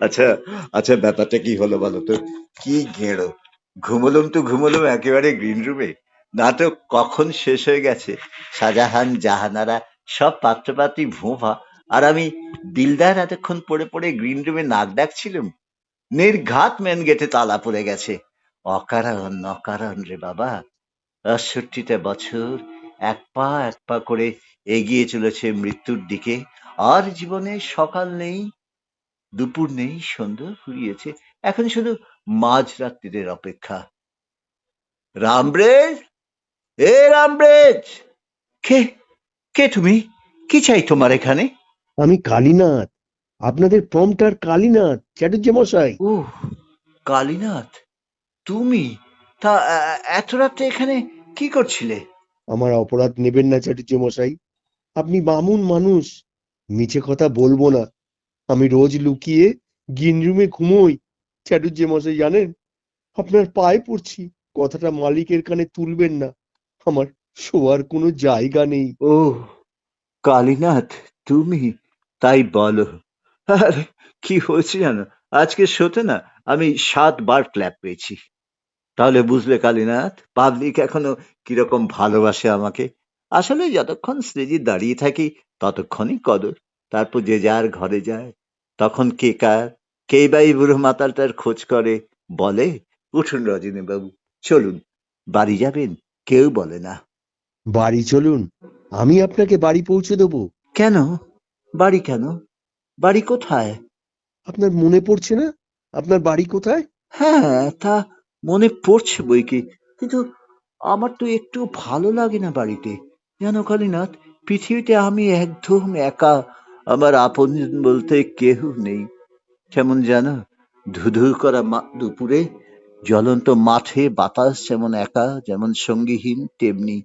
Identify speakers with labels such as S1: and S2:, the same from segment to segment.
S1: আচ্ছা আচ্ছা ব্যাপারটা কি হলো বলো তো? কি ঘেঁড়ো ঘুমলুম তো ঘুমলুম, একেবারে গ্রিন রুমে নাটক কখন শেষ হয়ে গেছে? শাহজাহান, জাহানারা সব পাত্রপাত্রী ভোঁভা। আর আমি দিলদার এতক্ষণ পড়ে পড়ে গ্রিন রুমে নাক ডাকছিলাম? নির্ঘাত মেন গেটে তালা পড়ে গেছে। অকারণ অকারণ রে বাবা। আটষট্টিটা বছর এক পা এক পা করে এগিয়ে চলেছে মৃত্যুর দিকে। আর জীবনে সকাল নেই দুপুর নেই সন্ধ্যা ফুরিয়েছে। এখন শুধু মাঝরাত্রিদের অপেক্ষা। রামব্রেজ? এ রামব্রেজ! কে? কে তুমি? কি চাই তোমার এখানে?
S2: আমি কালীনাথ। আপনাদের প্রম্পটার কালীনাথ চ্যাটার্জি মশাই
S1: ও কালীনাথ তুমি? তা এত রাতে এখানে কি করছিলে?
S2: আমার অপরাধ নেবেন না চ্যাটার্জি মশাই আপনি বামুন মানুষ। মিছে কথা বলব না। আমি রোজ লুকিয়ে গ্রিন রুমে ঘুমোই। চ্যাটার্জি মশাই জানেন, আপনার পায়ে পড়ছি। কথাটা মালিকের কানে তুলবেন না। আমার শোয়ার কোনো জায়গা নেই।
S1: ও কালীনাথ, তুমি তাই বলো। আর, কি হয়েছে জানো? আজকে শোতে না, আমি সাতবার ক্ল্যাপ পেয়েছি। তাহলে বুঝলে কালীনাথ, পাবলিক এখনও কীরকম ভালোবাসে আমাকে। আসলে যতক্ষণ স্টেজে দাঁড়িয়ে থাকি ততক্ষণই কদর। তারপর যে যার ঘরে যায়। তখন কে কার কে বাই বুড়ো মাতালটার খোঁজ করে? বলে উঠুন রজনী বাবু চলুন। বাড়ি যাবেন? কেউ বলে না।
S2: বাড়ি চলুন। আমি আপনাকে বাড়ি পৌঁছে দেবো।
S1: কেন? বাড়ি কেন? বাড়ি কোথায়?
S2: আপনার মনে পড়ছে না? আপনার বাড়ি কোথায়?
S1: হ্যাঁ তা মনে পড়ছে বই কি কিন্তু আমার তো একটু ভালো লাগে না বাড়িতে। জানো কালীনাথ পৃথিবীতে আমি একদম একা আমার আপন বলতে কেউ নেই। কেমন জানো ধুধু করা দুপুরে জ্বলন্ত মাঠে বাতাস যেমন একা যেমন সঙ্গীহীন তেমনি।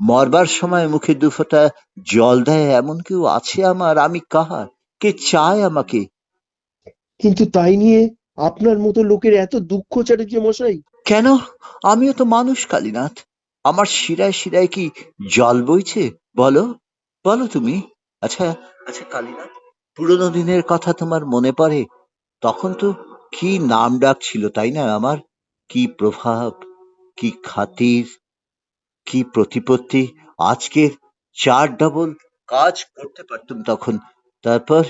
S1: মরবার সময় মুখে দুফোঁটা জল দেয় এমন কেউ আছে আমার আমি কাহার? কে চায় আমাকে?
S2: কিন্তু তাই নিয়ে আপনার মতো লোকের এত দুঃখ চ্যাটার্জি মশাই?
S1: কেন? আমিও তো মানুষ কালীনাথ। আমার শিরায় শিরায় কি জল বইছে? বলো বলো তুমি। আচ্ছা আচ্ছা কালীনাথ, পুরোনো দিনের কথা তোমার মনে পড়ে? তখন তো কি নাম ডাক ছিল, তাই না আমার? কি প্রভাব, কি খাতির, কি প্রতিপত্তি? আজকের চার ডবল কাজ করতে পারতুম তখন। তারপর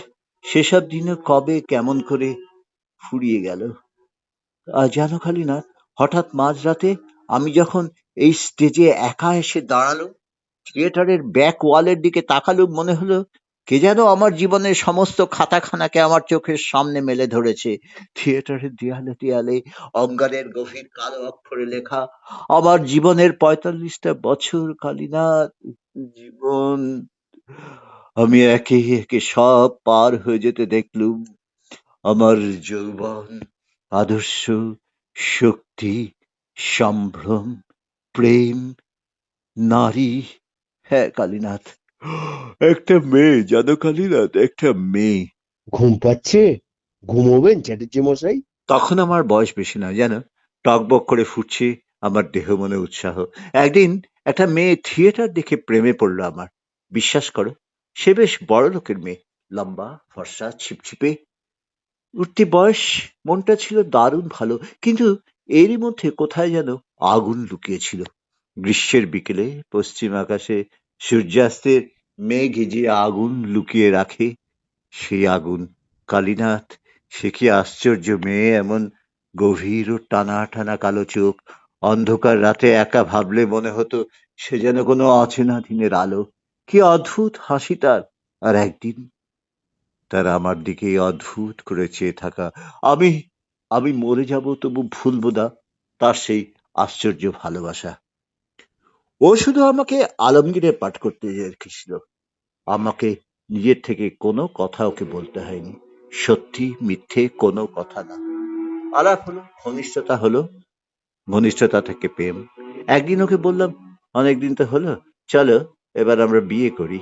S1: সেসব দিনও কবে কেমন করে ফুরিয়ে গেল? আর জানো খালি না হঠাৎ মাঝরাতে আমি যখন এই স্টেজে একা এসে দাঁড়াল থিয়েটারের ব্যাক ওয়ালের দিকে তাকালুম মনে হলো কে যেন আমার জীবনের সমস্ত খাতাখানাকে আমার চোখের সামনে মেলে ধরেছে। থিয়েটারের দেয়ালে দেয়ালে, অঙ্গারের গভীর কালো অক্ষরে লেখা, আমার জীবনের পঁয়তাল্লিশটা বছর কালীনাথ, জীবন। আমি একে একে সব পার হয়ে যেতে দেখলুম। আমার যৌবন, আদর্শ, শক্তি সম্ভ্রম প্রেম নারী। হ্যাঁ কালীনাথ। একটা মেয়ে জানো কালীনাথ? একটা মেয়ে।
S2: ঘুম পাচ্ছে? ঘুমোবেন চ্যাটার্জি মশাই?
S1: তখন আমার বয়স বেশি না জানো? টকবক করে ফুটছে আমার দেহ মনে উৎসাহ। একদিন একটা মেয়ে থিয়েটার দেখে প্রেমে পড়ল আমার। বিশ্বাস করো সে বেশ বড় লোকের মেয়ে। লম্বা ফর্সা ছিপছিপে। উঠতি বয়স মনটা ছিল দারুণ ভালো কিন্তু এরই মধ্যে কোথায় যেন আগুন লুকিয়েছিল। গ্রীষ্মের বিকেলে পশ্চিম আকাশে সূর্যাস্তের মেঘ যে আগুন লুকিয়ে রাখে সেই আগুন। কালীনাথ, সে কি আশ্চর্য মেয়ে এমন গভীর ও টানা টানা কালো চোখ। অন্ধকার রাতে একা ভাবলে মনে হতো সে যেন কোনো অচেনা দিনের আলো। কি অদ্ভুত হাসি তার। আর একদিন তার আমার দিকে অদ্ভুত করে চেয়ে থাকা। আমি আমি মরে যাব, তবু ভুলব না। তার সেই আশ্চর্য ভালোবাসা। ও শুধু আমাকে আলমগীরে পাঠ করতে রেখেছিল আমাকে নিজের থেকে কোনো কথা ওকে বলতে হয়নি। সত্যি মিথ্যে কোনো কথা না। আলাপ হলো, ঘনিষ্ঠতা হলো, ঘনিষ্ঠতা থেকে প্রেম। একদিন ওকে বললাম অনেকদিন তো হলো, চলো এবার আমরা বিয়ে করি।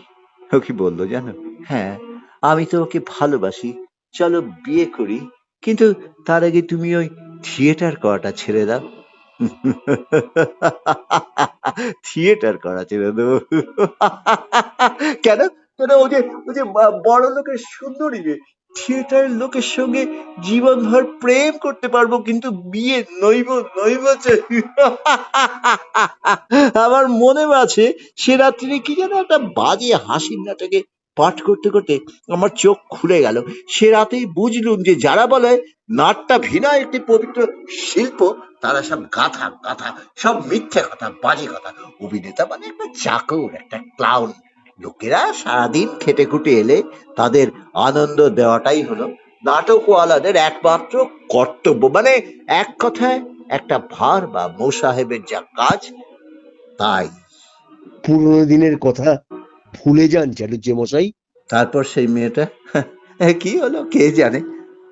S1: ও কি বলল জানো? হ্যাঁ আমি তো ওকে ভালোবাসি। চলো বিয়ে করি। কিন্তু তার আগে তুমি ওই থিয়েটার করাটা ছেড়ে দাও। থিয়েটার করা ছেড়ে দেবো। কেন? কেন? ওই যে ওই যে বড় লোকের সুন্দরী রে থিয়েটার লোকের সঙ্গে জীবনভর প্রেম করতে পারব, কিন্তু বিয়ে নইব নইব। আমার মনে আছে, সে রাত্রি কি যেন একটা বাজে হাসির নাটকে পাঠ করতে করতে আমার চোখ খুলে গেল। সে রাতেই বুঝলুম যে যারা বলে নাটটা ভিনা একটি পবিত্র শিল্প, তারা সব গাথা গাথা সব মিথ্যে কথা, বাজে কথা। অভিনেতা মানে একটা চাকর, একটা ক্লাউন লোকেরা সারাদিন খেটে খুটে এলে তাদের আনন্দ দেওয়াটাই হলো নাটকওয়ালাদের একমাত্র কর্তব্য। মানে এক কথায় একটা ভার বা মোসাহেবের যা কাজ, তাই।
S2: পুরোনো দিনের কথা ভুলে যান চাটুর্যে মশাই।
S1: তারপর সেই মেয়েটা কি হলো? কে জানে?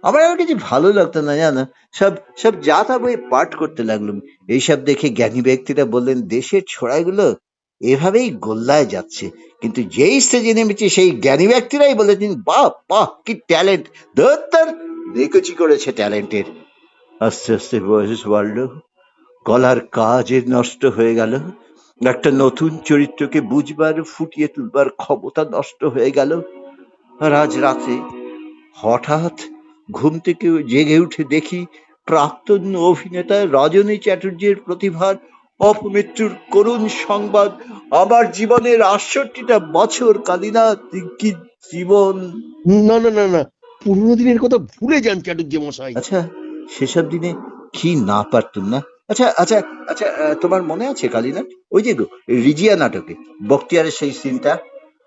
S1: আমার আর কিছু ভালো লাগতো না, জানো? সব সব যা তা বই পাঠ করতে লাগলাম এইসব দেখে জ্ঞানী ব্যক্তিরা বললেন, দেশের ছোড়াগুলো এভাবেই গোল্লায় যাচ্ছে। কিন্তু যেই স্টেজে নেমেছে সেই জ্ঞানী ব্যক্তিরাই বলেছেন, বাহ বাহ, কি ট্যালেন্ট! ধর নিকুচি করেছে ট্যালেন্টের। আস্তে আস্তে বয়স বাড়লো গলার কাজের নষ্ট হয়ে গেল। একটা নতুন চরিত্রকে বুঝবার ফুটিয়ে তুলবার ক্ষমতা নষ্ট হয়ে গেল। আর আজ রাতে হঠাৎ ঘুম থেকে জেগে উঠে দেখি প্রাক্তন অভিনেতা রজনী চ্যাটার্জির প্রতিভার অপমৃত্যুর করুণ সংবাদ। আমার জীবনের আটষট্টিটা বছর কালিনা কি জীবন?
S2: না না না না পুরোনো দিনের কথা ভুলে যান চাটুর্যে মশাই।
S1: আচ্ছা সেসব দিনে কি না পারতুম না? আচ্ছা আচ্ছা আচ্ছা তোমার মনে আছে কালিনা ওই যে রিজিয়া নাটকে বক্তিয়ারের সেই সিনটা?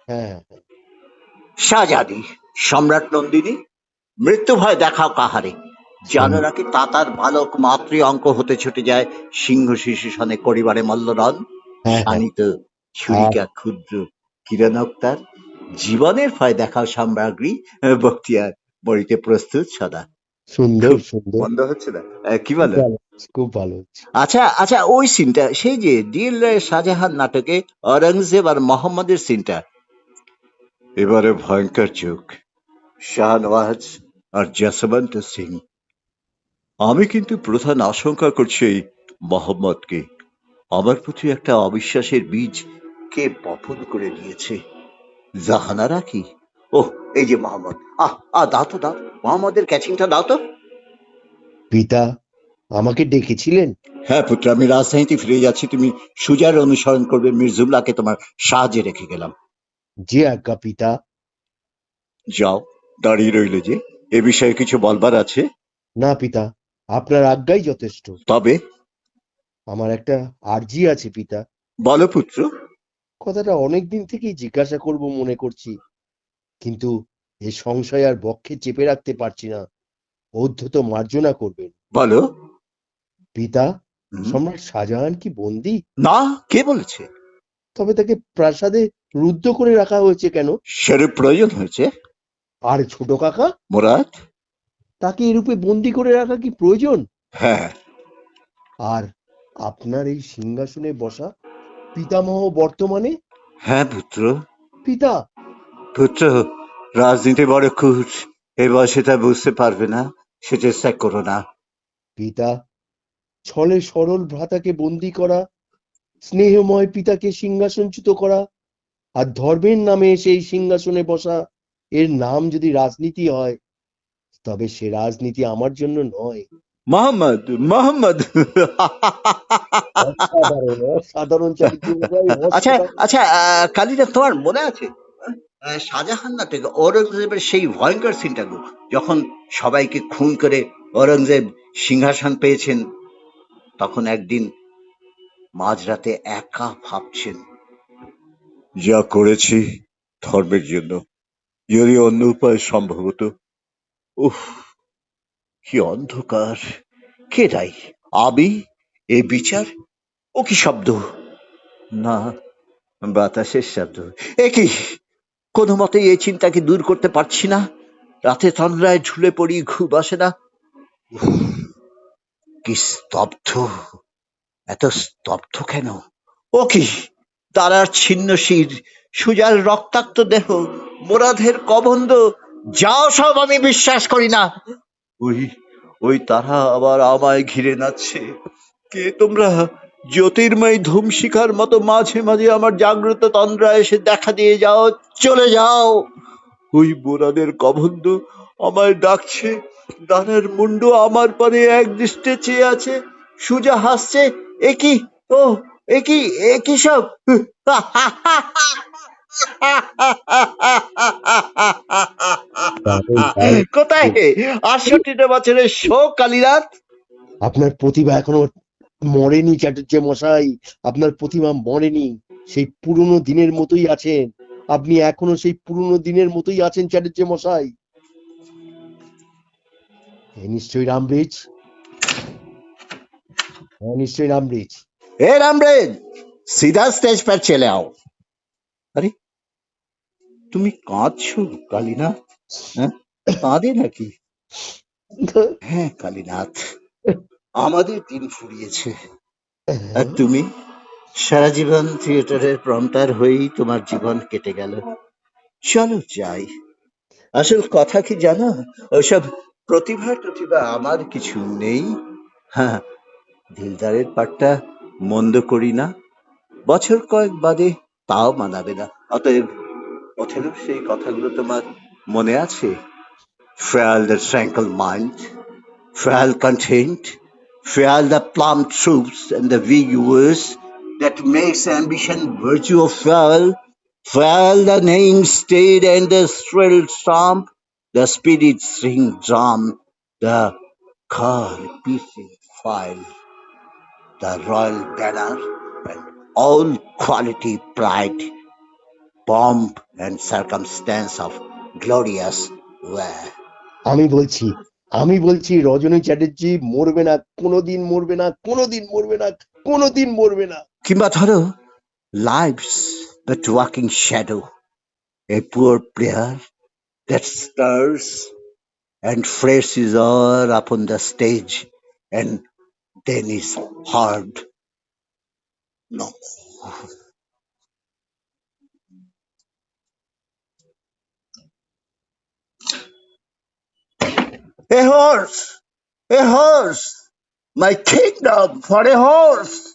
S2: হ্যাঁ
S1: শাহজাদি সম্রাট নন্দিনী মৃত্যু ভয় দেখাও কাহারে। জানো নাকি তাতার বালক মাতৃ অঙ্ক হতে ছুটে যায় সিংহ শিশু সনে করিবারে মল্লরণ
S2: হ্যাঁ। হ্যাঁ
S1: ছুরিকা ক্ষুদ্র কিরণ অক্তার জীবনের ভয় দেখাও সাম্রাজ্ঞী বক্তিয়ার মরিতে প্রস্তুত সদা।
S2: সুন্দর সুন্দর।
S1: বন্ধ হচ্ছে না? কি বলো?
S2: খুব ভালো
S1: আচ্ছা আচ্ছা ওই সিনটা সেই যে দিল শাহজাহান নাটকে অরঙ্গজেব আর মোহাম্মদের সিনটা। এবারে ভয়ঙ্কর যুগ। শাহনওয়াজ আর জসবন্ত সিং। আমি কিন্তু প্রধান আশঙ্কা করছি এই মোহাম্মদকে। আমার প্রতি একটা অবিশ্বাসের বীজ কে বপন করে নিয়েছে? জাহানারা কি? ওহ এই যে মোহাম্মদ। আহ আহ দাও তো দাও। মোহাম্মদের ক্যাচিংটা দাও তো।
S2: পিতা আমাকে ডেকেছিলেন?
S1: হ্যাঁ পুত্র আমি রাজধানীতে ফিরে যাচ্ছি। তুমি সুজার অনুসরণ করবে মির্জুল্লাহকে তোমার সাহায্যে রেখে গেলাম।
S2: যে আজ্ঞা পিতা।
S1: যাও দাঁড়িয়ে রইলে যে। এ বিষয়ে কিছু বলবার আছে?
S2: না পিতা আপনার আজ্ঞাই যথেষ্ট।
S1: তবে?
S2: আমার একটা আর্জি আছে পিতা।
S1: বলো পুত্র।
S2: কথাটা অনেকদিন থেকেই জিজ্ঞাসা করব মনে করছি। কিন্তু এ সংশয় আর বক্ষে চেপে রাখতে পারছি না। অধ্যত মার্জনা করবেন।
S1: বলো।
S2: পিতা সম্রাট শাহজাহান কি বন্দি?
S1: না কে বলেছে?
S2: তবে তাকে প্রাসাদে রুদ্ধ করে রাখা হয়েছে কেন?
S1: সেরূপ প্রয়োজন হয়েছে।
S2: আর ছোট কাকা?
S1: মোরাদ?
S2: তাকে এরূপে বন্দি করে রাখা কি প্রয়োজন?
S1: হ্যাঁ।
S2: আর আপনার এই সিংহাসনে বসা পিতামহ বর্তমানে?
S1: হ্যাঁ পুত্র।
S2: পিতা।
S1: পুত্র রাজনীতি বড় কুট এ বয়সে তা বুঝতে পারবে না সে চেষ্টা করো না।
S2: পিতা ছলে সরল ভ্রাতাকে বন্দি করা স্নেহময় পিতাকে সিংহাসনচ্যুত করা আর ধর্মের নামে সেই সিংহাসনে বসা এর নাম যদি রাজনীতি হয় তবে সে রাজনীতি আমার জন্য নয়।
S1: মোহাম্মদ মোহাম্মদ।
S2: অসাধারণ
S1: আচ্ছা আচ্ছা কালিদা তোমার মনে আছে? শাহজাহান নাটকে ঔরঙ্গজেবের সেই ভয়ঙ্কর সিনটা যখন সবাইকে খুন করে ঔরঙ্গজেব সিংহাসন পেয়েছেন তখন একদিন মাঝরাতে একা ভাবছেন যা করেছি ধর্মের জন্য যদি অন্য উপায় সম্ভব হতো। উফ কি অন্ধকার। কে রাই আমি? এ বিচার? ও কি শব্দ? না বাতাসের শব্দ। এ কি? কোনো মতে এই চিন্তাকে দূর করতে পারছি না? রাতে তন্দ্রায় ঝুলে পড়ি ঘুম আসে না। উফ, কি স্তব্ধ? এত স্তব্ধ কেন? ও কি? তারার ছিন্ন শির, সুজার রক্তাক্ত দেহ, মোরাধের কবন্ধ, যাও সব আমি বিশ্বাস করি না। ওই ওই তারা আবার আমায় ঘিরে নাচছে। কে তোমরা? জ্যোতির্ময় ধূমশিখার মতো মাঝে মাঝে আমার জাগ্রত তন্দ্রা এসে দেখা দিয়ে যাও, চলে যাও। ওই বোরাদের কবন্ধ আমায় ডাকছে। দানের মুন্ডু আমার পরে এক দৃষ্টে চেয়ে আছে। সুজা হাসছে একই ও একই একই সব? কোথায়? আটষট্টিটা বছরের কালীনাথ
S2: আপনার প্রতিভা এখনও মরেনি চ্যাটার্জি মশাই। আপনার প্রতিভা মরেনি সেই পুরনো দিনের মতোই আছেন। আপনি এখনও সেই পুরনো দিনের মতোই আছেন চ্যাটার্জি মশাই। হ্যাঁ,
S1: হ্যাঁ, আমাদের দিন ফুরিয়েছে। আর তুমি সারা জীবন থিয়েটারের প্রন্টার হয়েই তোমার জীবন কেটে গেল। চলো যাই। আসল কথা কি জানা? ওইসব প্রতিভা টতিভা আমার কিছু নেই। হ্যাঁ দিলদারের পাটটা মন্দ করি না। বছর কয়েক বাদে তাও মানাবে না। অতএব অথেরও সেই কথাগুলো তোমার মনে আছে? Feel the tranquil mind content the plum troops and the vigours that makes ambition virtue of fell, fell the name stayed and the shrill stomp, the spirit string drum, the car piecing file, the royal banner, and all quality pride, pomp and circumstance of glorious wear.
S2: আমি বলছি আমি বলছি রজনী চ্যাটার্জি মরবে না কোনোদিন মরবে না কোনোদিন মরবে না কোনোদিন মরবে না
S1: কিংবা ধরো life's but walking shadow, a poor player that stirs and phrases all upon the stage and then is heard no. A horse! A horse! My kingdom for a horse!